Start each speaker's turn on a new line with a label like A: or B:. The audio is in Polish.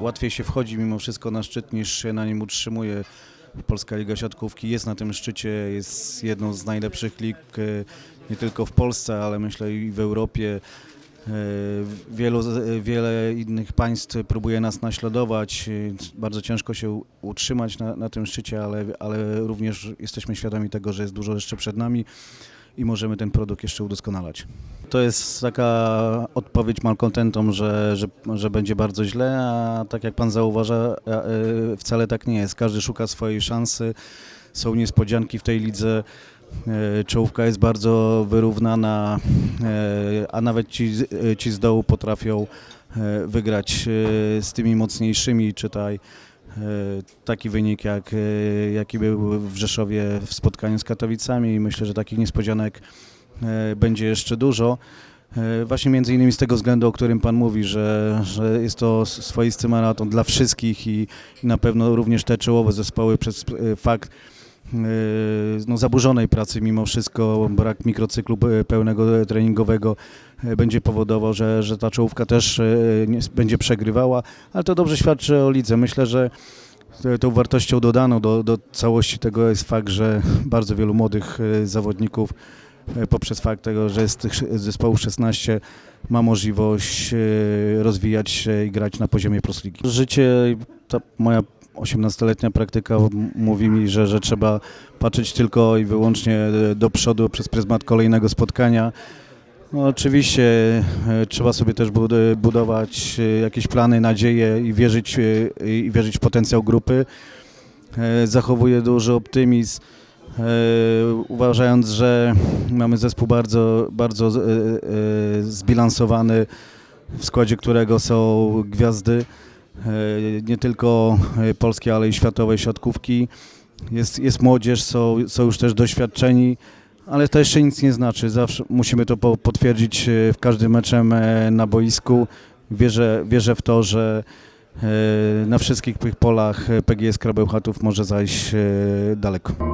A: łatwiej się wchodzi mimo wszystko na szczyt niż się na nim utrzymuje. Polska Liga Siatkówki jest na tym szczycie, jest jedną z najlepszych lig e, nie tylko w Polsce, ale myślę i w Europie. E, Wielu, wiele innych państw próbuje nas naśladować. E, Bardzo ciężko się utrzymać na, na tym szczycie, ale, ale również jesteśmy świadomi tego, że jest dużo jeszcze przed nami i możemy ten produkt jeszcze udoskonalać. To jest taka odpowiedź malkontentom, że, że, że będzie bardzo źle, a tak jak pan zauważa, e, wcale tak nie jest. Każdy szuka swojej szansy, są niespodzianki w tej lidze. E, Czołówka jest bardzo wyrównana, e, a nawet ci, ci z dołu potrafią wygrać z tymi mocniejszymi, czytaj taki wynik, jak, e, jaki był w Rzeszowie w spotkaniu z Katowicami i myślę, że takich niespodzianek e, będzie jeszcze dużo. E, Właśnie między innymi z tego względu, o którym Pan mówi, że, że jest to swoisty maraton dla wszystkich i, i na pewno również te czołowe zespoły przez e, fakt e, no, zaburzonej pracy mimo wszystko, brak mikrocyklu e, pełnego treningowego e, będzie powodował, że, że ta czołówka też będzie przegrywała, ale to dobrze świadczy o lidze. Myślę, że tą wartością dodaną do, do całości tego jest fakt, że bardzo wielu młodych zawodników poprzez fakt tego, że z tych zespołów 16 ma możliwość rozwijać się i grać na poziomie Plus Ligi. Życie, ta moja 18-letnia praktyka mówi mi, że, że trzeba patrzeć tylko i wyłącznie e, do przodu przez pryzmat kolejnego spotkania. No, oczywiście e, trzeba sobie też bud- budować e, jakieś plany, nadzieje i wierzyć, e, i wierzyć w potencjał grupy. E, Zachowuję duży optymizm, e, uważając, że mamy zespół bardzo, bardzo e, e, zbilansowany, w składzie którego są gwiazdy e, nie tylko e, polskiej, ale i światowej siatkówki. Jest, jest młodzież, są, są już też doświadczeni, ale to jeszcze nic nie znaczy. Zawsze musimy to po, potwierdzić e, w każdym meczem e, na boisku. Wierzę, wierzę w to, że e, na wszystkich tych polach e, PGS Krabełchatów może zajść e, daleko.